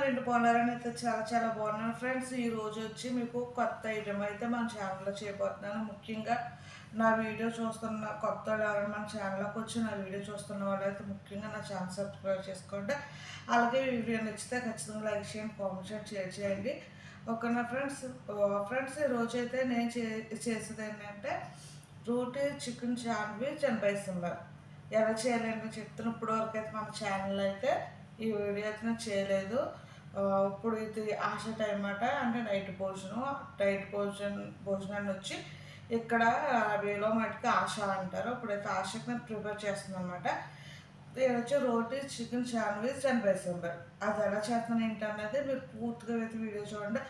బాగున్నారండి బాగున్నారని అయితే చాలా చాలా బాగున్నాను. ఫ్రెండ్స్ ఈ రోజు వచ్చి మీకు కొత్త ఐటమ్ అయితే మన ఛానల్లో చేయబోతున్నాను ముఖ్యంగా నా వీడియో చూస్తున్న కొత్త వాళ్ళు ఎవరైనా మన ఛానల్లోకి వచ్చి నా వీడియో చూస్తున్న వాళ్ళు అయితే ముఖ్యంగా నా ఛానల్ సబ్స్క్రైబ్ చేసుకోండి. అలాగే వీడియో నచ్చితే ఖచ్చితంగా లైక్ చేయండి కామెంట్ చేయండి షేర్ చేయండి. ఓకేనా ఫ్రెండ్స్? ఫ్రెండ్స్ ఈ అయితే నేను చే చేసేది ఏంటంటే రోటీ చికెన్ శాండ్విచ్ అండ్ బైసంబర్ ఎలా చేయాలని చెప్తున్న ఇప్పటివరకు అయితే మన ఛానల్ అయితే ఈ వీడియో అయితే నేను చేయలేదు. ఇప్పుడు ఇది ఆశ టైం అన్నమాట అంటే నైట్ భోజనం నైట్ భోజనం భోజనాన్ని వచ్చి ఇక్కడ వేలో మటుకు ఆశ అంటారు. ఇప్పుడైతే ఆశకి నేను ప్రిపేర్ చేస్తుంది అనమాట ఇది వచ్చి రోటీ చికెన్ శాండ్విచ్ అండ్ బెసంబర్ అది ఎలా చేస్తాను ఏంటన్నది మీరు పూర్తిగా అయితే వీడియో చూడండి.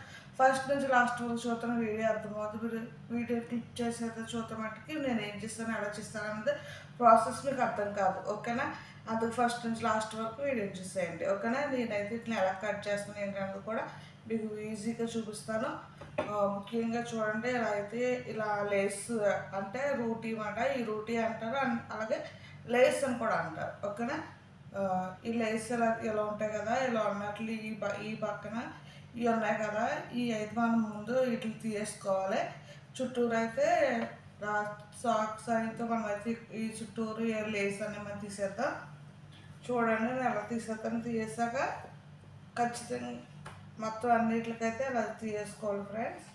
ఫస్ట్ నుంచి లాస్ట్ వరకు చూస్తున్న వీడియో అర్థమవుతుంది. మీరు వీడియో క్లిక్ చేసేది చూద్దాం మట్టుకి నేను ఏం చేస్తాను ఎలా చేస్తాను ప్రాసెస్ మీకు అర్థం కాదు. ఓకేనా? అందుకు ఫస్ట్ నుంచి లాస్ట్ వరకు వీడియో చూసేయండి. ఓకేనా? నేనైతే ఇట్లా ఎలా కట్ చేస్తాను ఏంటన్నది కూడా మీకు ఈజీగా చూపిస్తాను. ముఖ్యంగా చూడండి ఇలా అయితే ఇలా లేస్ అంటే రూటీ మాట ఈ రూటీ అంటారు అలాగే లేస్ అని కూడా అంటారు. ఓకేనా? ఈ లేస్ ఇలా ఇలా ఉంటాయి కదా? ఇలా ఉన్నట్లు ఈ ఈ పక్కన ఇవి ఉన్నాయి కదా ఈ అయితే మనం ముందు వీటిని తీసేసుకోవాలి. చుట్టూరు అయితే సాక్స్ అయితే మనం అయితే ఈ చుట్టూరు లేస్ అనేది మనం తీసేద్దాం. చూడండి నేను ఎలా తీసేద్దాం తీసాక ఖచ్చితంగా మొత్తం అన్నిటికైతే అలా తీసేసుకోవాలి ఫ్రెండ్స్.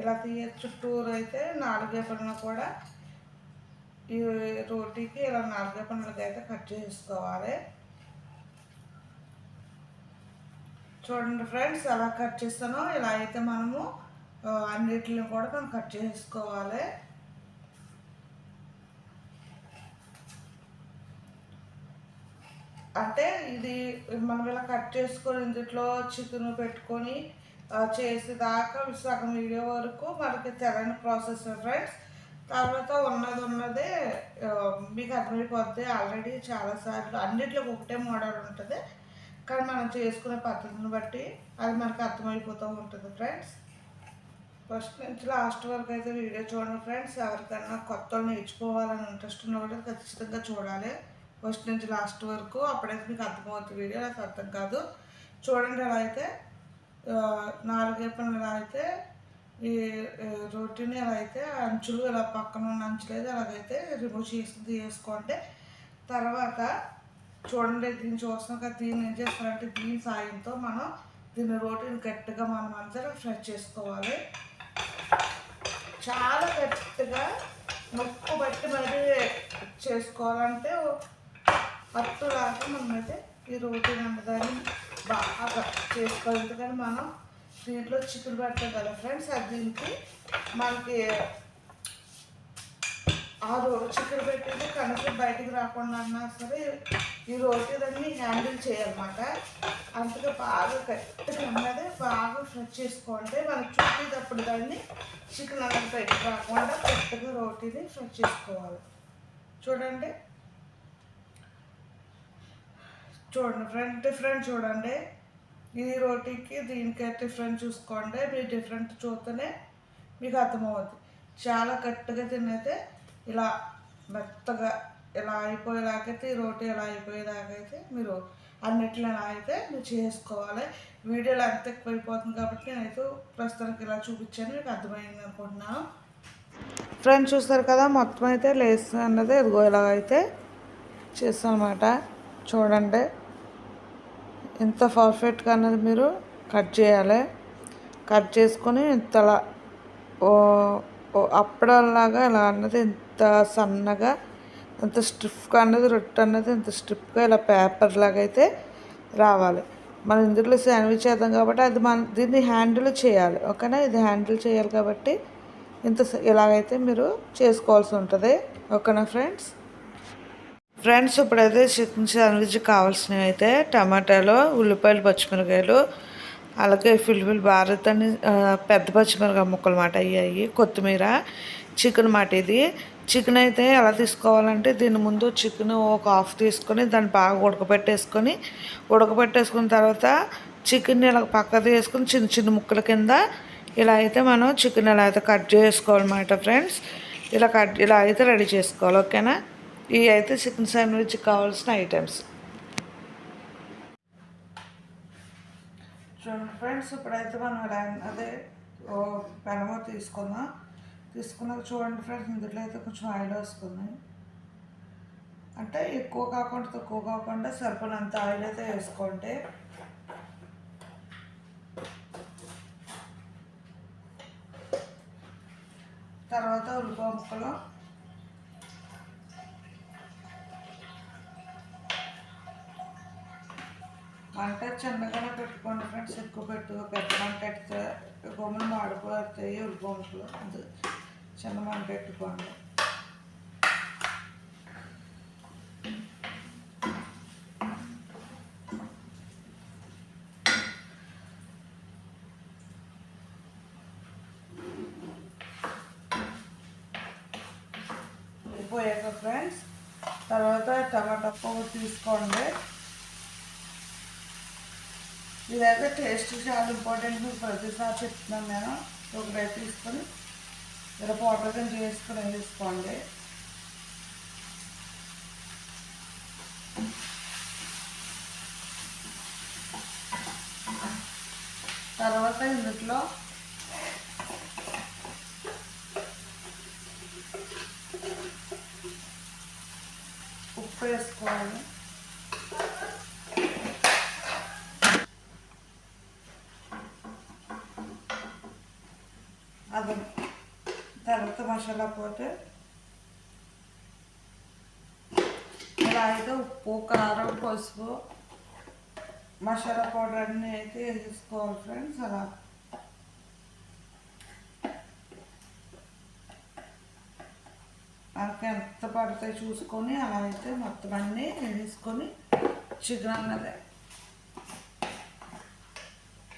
ఇలా తీయ చుట్టూరు అయితే నాలుగే పనులు కూడా ఈ రోటీకి ఇలా నాలుగే పనులకి అయితే కట్ చేసుకోవాలి చూడండి ఫ్రెండ్స్ ఎలా కట్ చేస్తానో ఇలా అయితే మనము అన్నిటిని కూడా మనం కట్ చేసుకోవాలి. అంటే ఇది మనం ఇలా కట్ చేసుకొని ఇందులో చికెన్ పెట్టుకొని చేసేదాకా సగం వీడియో వరకు మనకి తెలని ప్రాసెస్ ఫ్రెండ్స్. తర్వాత ఉన్నది ఉన్నదే మీకు అర్థమైపోద్ది. ఆల్రెడీ చాలాసార్లు అన్నిట్లో ఒకటే మోడల్ ఉంటుంది. కానీ మనం చేసుకునే పద్ధతిని బట్టి అది మనకు అర్థమైపోతూ ఉంటుంది ఫ్రెండ్స్. ఫస్ట్ నుంచి లాస్ట్ వరకు అయితే వీడియో చూడండి ఫ్రెండ్స్. ఎవరికైనా కొత్త వాళ్ళు నేర్చుకోవాలని ఇంట్రెస్ట్ ఉన్న వాళ్ళు ఖచ్చితంగా చూడాలి. ఫస్ట్ నుంచి లాస్ట్ వరకు అప్పుడైతే మీకు అర్థమవుతుంది వీడియో. నాకు అర్థం కాదు. చూడండి ఎలా అయితే నాలుగే పనులు ఎలా అయితే ఈ ఆ, ఎలా అయితే అంచులు ఇలా పక్కన ఉన్న అంచులు అయితే అలాగైతే రిమూవ్ చేసి తీసుకోండి తర్వాత చూడండి దీన్ని చూస్తున్నాం కదా దీన్ని ఏం చేస్తారంటే దీని సాయంతో మనం దీని రోటీని గట్టిగా మనం అందరం ఫ్రై చేసుకోవాలి. చాలా గట్టిగా నొప్పు బట్టి మరి చేసుకోవాలంటే పత్తు అట్టులాగా మనమైతే ఈ రోటీ అన్నదాన్ని బాగా చేసుకోవాలి. ఎందుకంటే మనం దీంట్లో చికెన్ పెడతాం కదా ఫ్రెండ్స్ అది దీనికి మనకి ఆ రోజు చికెన్ పెట్టేది కనుక బయటికి రాకుండా అన్నా సరే ఈ రోటీ దాన్ని హ్యాండిల్ చేయాలన్నమాట అందుకే బాగా గట్టిగా ఉన్నది బాగా ఫ్రెష్ చేసుకోండి మనం చుట్టేటప్పుడు దాన్ని చికెన్ అంత బయటికి రాకుండా గట్టిగా రోటీని ఫ్రెష్ చేసుకోవాలి. చూడండి. చూడండి ఫ్రెండ్ డిఫరెంట్ చూడండి. ఈ రోటీకి దీనికి డిఫరెంట్ చూసుకోండి మీరు డిఫరెంట్ చూస్తేనే మీకు అర్థమవుద్ది. చాలా గట్టిగా తినైతే ఇలా మెత్తగా ఇలా అయిపోయేలాగైతే ఈ రోటీ ఇలా అయిపోయేలాగైతే మీరు అన్నిట్లో ఎలా అయితే మీరు చేసుకోవాలి. వీడియోలో అంత ఎక్కువైపోతుంది కాబట్టి నేనైతే ప్రస్తుతానికి ఇలా చూపించాను మీకు అర్థమైంది అనుకుంటున్నాను. ఫ్రెండ్స్ చూస్తారు కదా మొత్తం అయితే లేస్ అన్నది ఇదిగో ఇలాగైతే చేస్తాను అనమాట చూడండి ఎంత పర్ఫెక్ట్గా అన్నది మీరు కట్ చేయాలి. కట్ చేసుకొని ఇంతలా ఓ ఇలా అన్నది సన్నగా ఇంత స్టిఫ్గా అన్నది రొట్టె అన్నది ఇంత స్టిఫ్గా ఇలా పేపర్ లాగా అయితే రావాలి. మనం ఇందులో శాండ్విచ్ చేద్దాం కాబట్టి అది మన దీన్ని హ్యాండిల్ చేయాలి. ఓకేనా? ఇది హ్యాండిల్ చేయాలి కాబట్టి ఇంత ఇలాగైతే మీరు చేసుకోవాల్సి ఉంటుంది. ఓకేనా ఫ్రెండ్స్? ఫ్రెండ్స్ ఇప్పుడైతే చికెన్ శాండ్విచ్ కావాల్సినవి అయితే టమాటాలు ఉల్లిపాయలు పచ్చిమిరకాయలు అలాగే ఫిల్ఫిల్ భారత్ అని పెద్ద పచ్చిమిరకాయ ముక్కలు మాట అయ్యాయి కొత్తిమీర చికెన్ మాట ఇది. చికెన్ అయితే ఎలా తీసుకోవాలంటే దీని ముందు చికెన్ ఒక హాఫ్ తీసుకొని దాన్ని బాగా ఉడకబెట్టేసుకొని ఉడకబెట్టేసుకున్న తర్వాత చికెన్ ఇలా పక్కకు తీసుకొని చిన్న చిన్న ముక్కల కింద ఇలా అయితే మనం చికెన్ ఇలా అయితే కట్ చేసుకోవాలన్నమాట ఫ్రెండ్స్. ఇలా కట్ ఇలా అయితే రెడీ చేసుకోవాలి ఓకేనా? ఇవి అయితే చికెన్ శాండ్విచ్ కావాల్సిన ఐటమ్స్. చూడండి ఫ్రెండ్స్ ఇప్పుడైతే మనం ఇలా అదే ఓ పెనమో తీసుకుందాం. తీసుకున్నాక చూడండి ఫ్రెండ్స్ ఇందులో అయితే కొంచెం ఆయిల్ వస్తుంది అంటే ఎక్కువ కాకుండా తక్కువ కాకుండా సరిపడినంత ఆయిల్ అయితే వేసుకోండి. తర్వాత ఉల్లిపాయ ముక్కలు. మంట చిన్నగానే పెట్టుకోండి ఫ్రెండ్స్ ఎక్కువ పెట్టు పెద్ద మంట పెడితే గమ్మున మాడిపోతాయి ఉల్లిపాయ ముక్కలు. అది చిన్న మంట పెట్టుకోండి అయిపోయాక ఫ్రెండ్స్ తర్వాత టమాటా పువ్వు తీసుకోండి. ఇదైతే టేస్ట్ చాలా ఇంపార్టెంట్ మీకు ప్రతిసారి చెప్తున్నాను నేను. ఒకటి తీసుకొని ఇలా పౌడర్ కింద వేసుకోండి తర్వాత ఇందులో ఉప్పు వేసుకోవాలి అది తర్వాత మసాలా పోతే ఇలా అయితే ఉప్పు కారం పసుపు మసాలా పౌడర్ అన్నీ అయితే వేసుకోవాలి ఫ్రెండ్స్ అలా. మనకి ఎంత పడతాయి చూసుకొని అలా అయితే మొత్తం అన్నీ వేసుకొని చికెన్ అన్నది.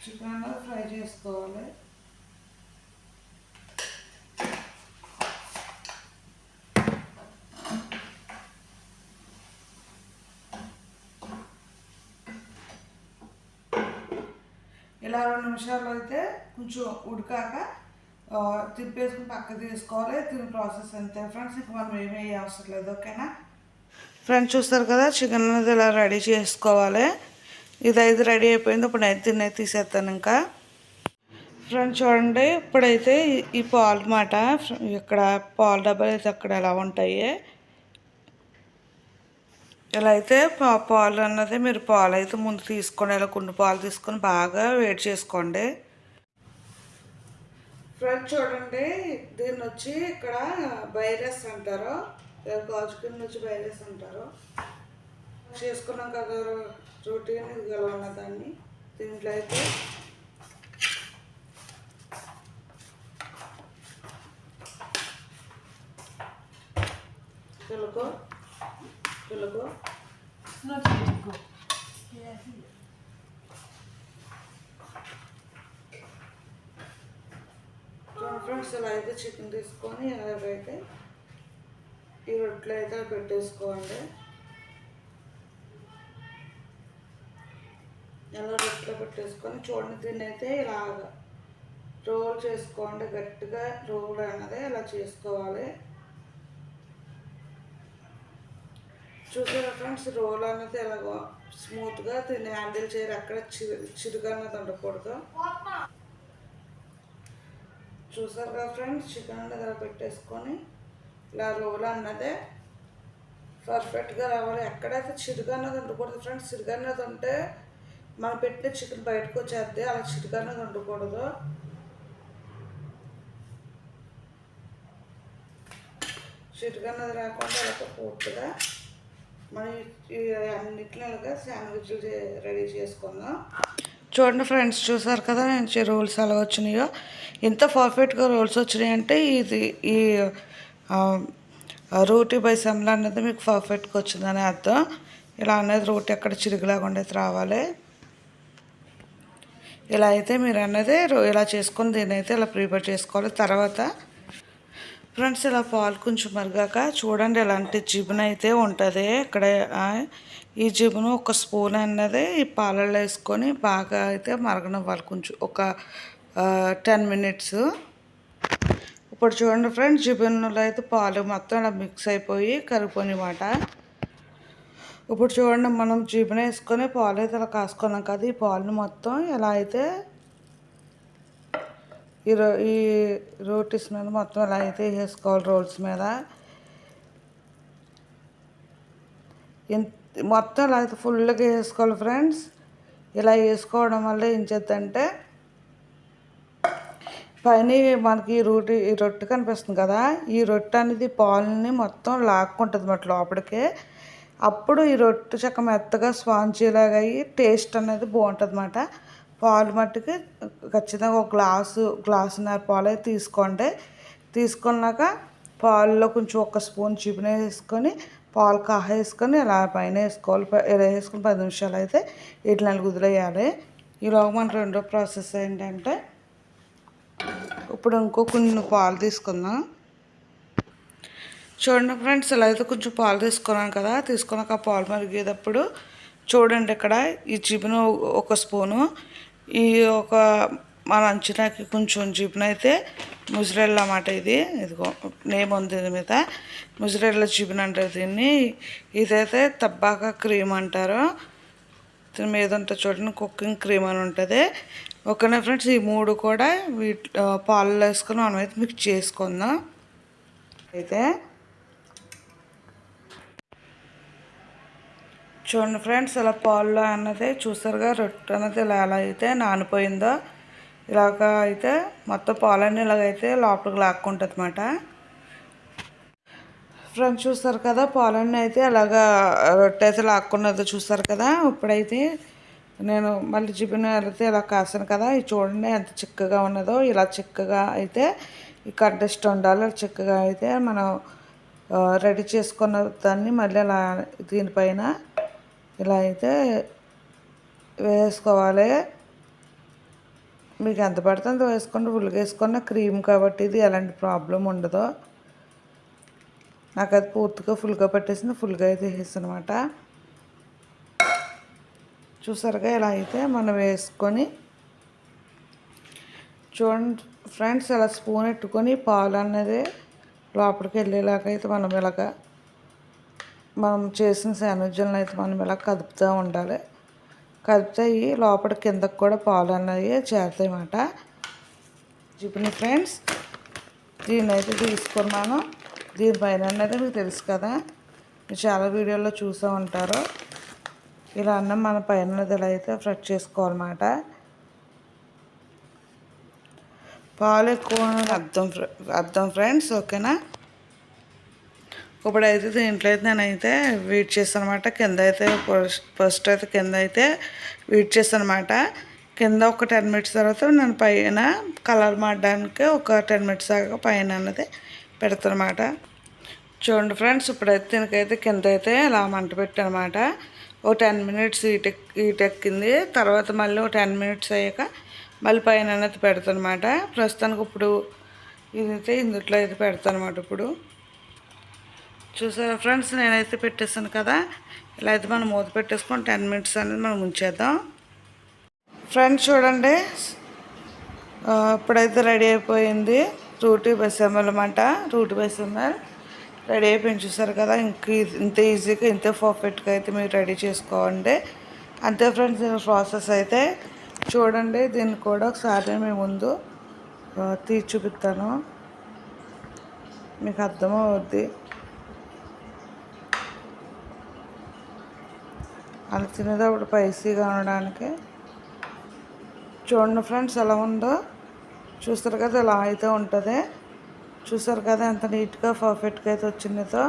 చికెన్ అన్నది ఫ్రై చేసుకోవాలి. ఇలా రెండు నిమిషాలు అయితే కొంచెం ఉడికాక తిప్పేసుకుని పక్క తీసుకోవాలి. తిని ప్రాసెస్ అంతే. ఫ్రెండ్స్ ఇంకా మనం ఏమీ అవసరం లేదు ఓకేనా? ఫ్రెండ్స్ చూస్తారు కదా చికెన్ అనేది ఇలా రెడీ చేసుకోవాలి. ఇది అయితే రెడీ అయిపోయింది. ఇప్పుడు అయితే దీన్ని తీసేస్తాను ఇంకా. ఫ్రెండ్స్ చూడండి. ఇప్పుడైతే ఈ- పాలు మాట ఇక్కడ పాలు డబ్బాలు అయితే అక్కడ ఎలా ఉంటాయి? ఇలా అయితే పా- పాలు అన్నది మీరు పాలు అయితే ముందు తీసుకొని ఇలా కొన్ని పాలు తీసుకొని బాగా వేడి చేసుకోండి. ఫ్రెండ్ చూడండి దీన్ని వచ్చి ఇక్కడ బైరస్ అంటారు. గాజు కింద వచ్చి బైరస్ అంటారు. చేసుకున్నాం కదా రొటీన్ ఇది గల ఉన్నదాన్ని. దీంట్లో అయితే తెలుగు చూడండి ఫ్రెండ్స్ ఇలా అయితే చికెన్ తీసుకొని ఎలాగైతే ఈ రొట్టెలు అయితే పెట్టేసుకోండి ఎలా రొట్టెలో పెట్టేసుకొని చూడండి దీన్ని అయితే ఇలాగ రోల్ చేసుకోండి గట్టిగా రోల్ అన్నది ఇలా చేసుకోవాలి. చూసారా ఫ్రెండ్స్? రోల్ అనేది ఎలాగో స్మూత్గా దీన్ని హ్యాండిల్ చేయరు. అక్కడ చిరు చిరుగు అన్నది ఉండకూడదు చూసారు కదా ఫ్రెండ్స్? చికెన్ అనేది ఇలా పెట్టేసుకొని ఇలా రోల్ అన్నదే పర్ఫెక్ట్గా రావాలి. ఎక్కడైతే చిరుగు అన్నది ఉండకూడదు ఫ్రెండ్స్? చిరుగు అన్నది ఉంటే మనం పెట్టిన చికెన్ బయటకు వచ్చేద్ది. అలా చిరుగు అన్నది ఉండకూడదు చిరుగు అన్నది రాకుండా ఇలా పూర్తిగా మనం ఈ శాండ్విచ్లు రెడీ చేసుకుందాం. చూడండి ఫ్రెండ్స్ చూసారు కదా నేను రోల్స్ ఎలా వచ్చినాయో. ఎంత పర్ఫెక్ట్గా రోల్స్ వచ్చినాయి అంటే ఇది ఈ రోటీ బై సెమ్లా అనేది మీకు పర్ఫెక్ట్గా వచ్చిందని అర్థం. ఇలా అనేది రోటీ ఎక్కడ చిరుగులాగా ఉండేది రావాలి. ఇలా అయితే మీరు అన్నది రో- ఇలా చేసుకొని దీన్ని అయితే ఇలా ప్రిపేర్ చేసుకోవాలి. తర్వాత ఫ్రెండ్స్ ఇలా పాలు కొంచెం మరిగాక చూడండి ఇలాంటి జిబున్ అయితే ఉంటుంది. ఇక్కడ ఈ జిబును ఒక స్పూన్ అన్నది ఈ పాలల్లో వేసుకొని బాగా అయితే మరగనివ్వాలి కొంచెం ఒక టెన్ మినిట్స్ ఇప్పుడు చూడండి ఫ్రెండ్స్ జిబున్లో అయితే పాలు మొత్తం ఇలా మిక్స్ అయిపోయి కరిగిపోయినమాట. ఇప్పుడు చూడండి మనం జీబున వేసుకొని పాలు అయితే ఇలా కాసుకున్నాం కదా ఈ పాలను మొత్తం ఎలా అయితే ఈ రో ఈ రోటీస్ మీద మొత్తం ఎలా అయితే వేసుకోవాలి రోల్స్ మీద. మొత్తం ఇలా అయితే ఫుల్గా వేసుకోవాలి ఫ్రెండ్స్. ఇలా వేసుకోవడం వల్ల ఏం చేద్దంటే పైన మనకి ఈ రొట్టె ఈ రొట్టె కనిపిస్తుంది కదా ఈ రొట్టె అనేది పాలని మొత్తం లాక్కుంటుంది మాట లోపలికి. అప్పుడు ఈ రొట్టె చక్క మెత్తగా స్పాంజీలాగా అయ్యి టేస్ట్ అనేది బాగుంటుంది అన్నమాట. పాలు మట్టుకి ఖచ్చితంగా ఒక గ్లాసు గ్లాసున్నర పాలు అయితే తీసుకోండి. తీసుకున్నాక పాలలో కొంచెం ఒక స్పూన్ చికెన్ వేసుకొని పాలు కాహ వేసుకొని ఇలా పైన వేసుకోవాలి. ఇలా వేసుకుని పది నిమిషాలు అయితే ఇట్లా కుదిరేయాలి ఈలోగా మన రెండో ప్రాసెస్ ఏంటంటే ఇప్పుడు ఇంకో కొన్ని పాలు తీసుకుందాం. చూడండి ఫ్రెండ్స్ ఇలా అయితే కొంచెం పాలు తీసుకున్నాను కదా తీసుకున్నాక పాలు మరిగేటప్పుడు చూడండి ఇక్కడ ఈ జిబును ఒక స్పూను ఈ ఒక మన అంచనాకి కొంచెం జిబును అయితే ముజిరెల్లా అన్నమాట ఇది. ఇదిగో నేమ్ ఉంది దీని మీద. ముజిరెల్లా జిబున్ అంటారు దీన్ని. ఇదైతే తబ్బాక క్రీమ్ అంటారు. దీని మీద ఉంటుంది చూడండి కుకింగ్ క్రీమ్ అని ఉంటుంది. ఓకేనా ఫ్రెండ్స్? ఈ మూడు కూడా వీటి పాలలో వేసుకొని మనం అయితే మిక్స్ చేసుకుందాం. అయితే చూడండి ఫ్రెండ్స్ ఇలా పాల్లో అన్నది చూసారుగా రొట్టె అన్నది ఇలా ఎలా అయితే నానిపోయిందో ఇలాగ అయితే మొత్తం పాలన్నీ ఇలాగైతే లోపలికి లాక్కుంటుంది అనమాట ఫ్రెండ్స్ చూస్తారు కదా పాలన్నీ అయితే అలాగా రొట్టె అయితే లాక్కున్నదో చూస్తారు కదా ఇప్పుడైతే నేను మళ్ళీ జిబిన్ వెళ్తే ఇలా కాసాను కదా ఇది చూడండి ఎంత చిక్కగా ఉన్నదో ఇలా చిక్కగా అయితే ఈ కంటెస్ట్ ఉండాలి చిక్కగా అయితే మనం రెడీ చేసుకున్న దాన్ని మళ్ళీ అలా దీనిపైన ఇలా అయితే వేసుకోవాలి. మీకు ఎంత పడితే అంత వేసుకోండి. ఫుల్గా వేసుకున్న క్రీమ్ కాబట్టి ఇది ఎలాంటి ప్రాబ్లం ఉండదు. నాకు అది పూర్తిగా ఫుల్గా పట్టేసింది. ఫుల్గా అయితే అనమాట చూసారుగా ఇలా అయితే మనం వేసుకొని చూడండి ఫ్రెండ్స్ ఇలా స్పూన్ పెట్టుకొని పాలు అనేది లోపలికి వెళ్ళేలాగా అయితే మనం ఇలాగా మనం చేసిన శాండ్విచ్లను అయితే మనం ఇలా కదుపుతూ ఉండాలి. కదుపుతాయి లోపల కిందకు కూడా పాలు అన్నవి చేరుతాయి అన్నమాట. చూపిన ఫ్రెండ్స్ దీన్ని అయితే తీసుకున్నాను. దీనిపైన అనేది మీకు తెలుసు కదా. మీరు చాలా వీడియోల్లో చూసూ ఉంటారు. ఇలా అన్నం మన పైన ఇలా అయితే ఫ్రెష్ చేసుకోవాలన్నమాట పాలు ఎక్కువ అర్థం అర్థం ఫ్రెండ్స్ ఓకేనా? ఇప్పుడైతే దీంట్లో అయితే నేనైతే వీట్ చేస్తాను అనమాట కింద అయితే ఫస్ట్ అయితే కింద అయితే వీట్ చేస్తాను అనమాట కింద ఒక టెన్ మినిట్స్ తర్వాత నేను పైన కలర్ మాడడానికి ఒక టెన్ మినిట్స్ దాకా పైన అన్నది పెడతానమాట చూడండి ఫ్రెండ్స్ ఇప్పుడైతే దీనికైతే కింద అయితే ఇలా మంట పెట్టానమాట ఓ టెన్ మినిట్స్ ఈటెక్ ఈటెక్కింది ఎక్కింది. తర్వాత మళ్ళీ ఒక టెన్ మినిట్స్ అయ్యాక మళ్ళీ పైన అనేది పెడతాను అనమాట ప్రస్తుతానికి ఇప్పుడు ఇదైతే ఇందుట్లో అయితే పెడతాను అనమాట ఇప్పుడు. చూసారా ఫ్రెండ్స్ నేనైతే పెట్టేసాను కదా. ఇలా అయితే మనం మూత పెట్టేసుకొని టెన్ మినిట్స్ అనేది మనం ఉంచేద్దాం. ఫ్రెండ్స్ చూడండి. ఇప్పుడైతే రెడీ అయిపోయింది రూటీ బెస్ఎంఎల్ అనమాట రూటీ బెస్ఎంఎల్ రెడీ అయిపోయింది చూసారు కదా. ఇంక ఇంత ఈజీగా ఇంత పర్ఫెక్ట్గా అయితే మీరు రెడీ చేసుకోండి. అంతే ఫ్రెండ్స్ దీని ప్రాసెస్ అయితే చూడండి. దీన్ని కూడా ఒకసారి మీ ముందు తీర్చి చూపిస్తాను మీకు అర్థమవుద్ది. అలా తినేటప్పుడు స్పైసీగా ఉండడానికి చూడండి ఫ్రెండ్స్ ఎలా ఉందో. చూస్తారు కదా ఇలా అయితే ఉంటుంది. చూసారు కదా ఎంత నీట్గా పర్ఫెక్ట్గా అయితే వచ్చిందితో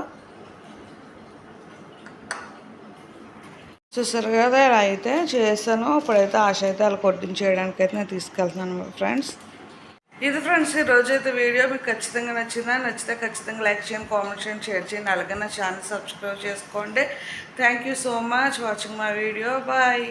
చూసారు కదా ఇలా అయితే చేశాను. ఇప్పుడైతే ఆశ అయితే అలా కొట్టించేయడానికి అయితే నేను తీసుకెళ్తున్నాను ఫ్రెండ్స్. ఇది ఫ్రెండ్స్ ఈ రోజు అయితే వీడియో మీకు ఖచ్చితంగా నచ్చిందా? నచ్చితే ఖచ్చితంగా లైక్ చేయండి కామెంట్ చేయండి షేర్ చేయండి అలాగే నా ఛానల్ సబ్స్క్రైబ్ చేసుకోండి. Thank you so much watching my video bye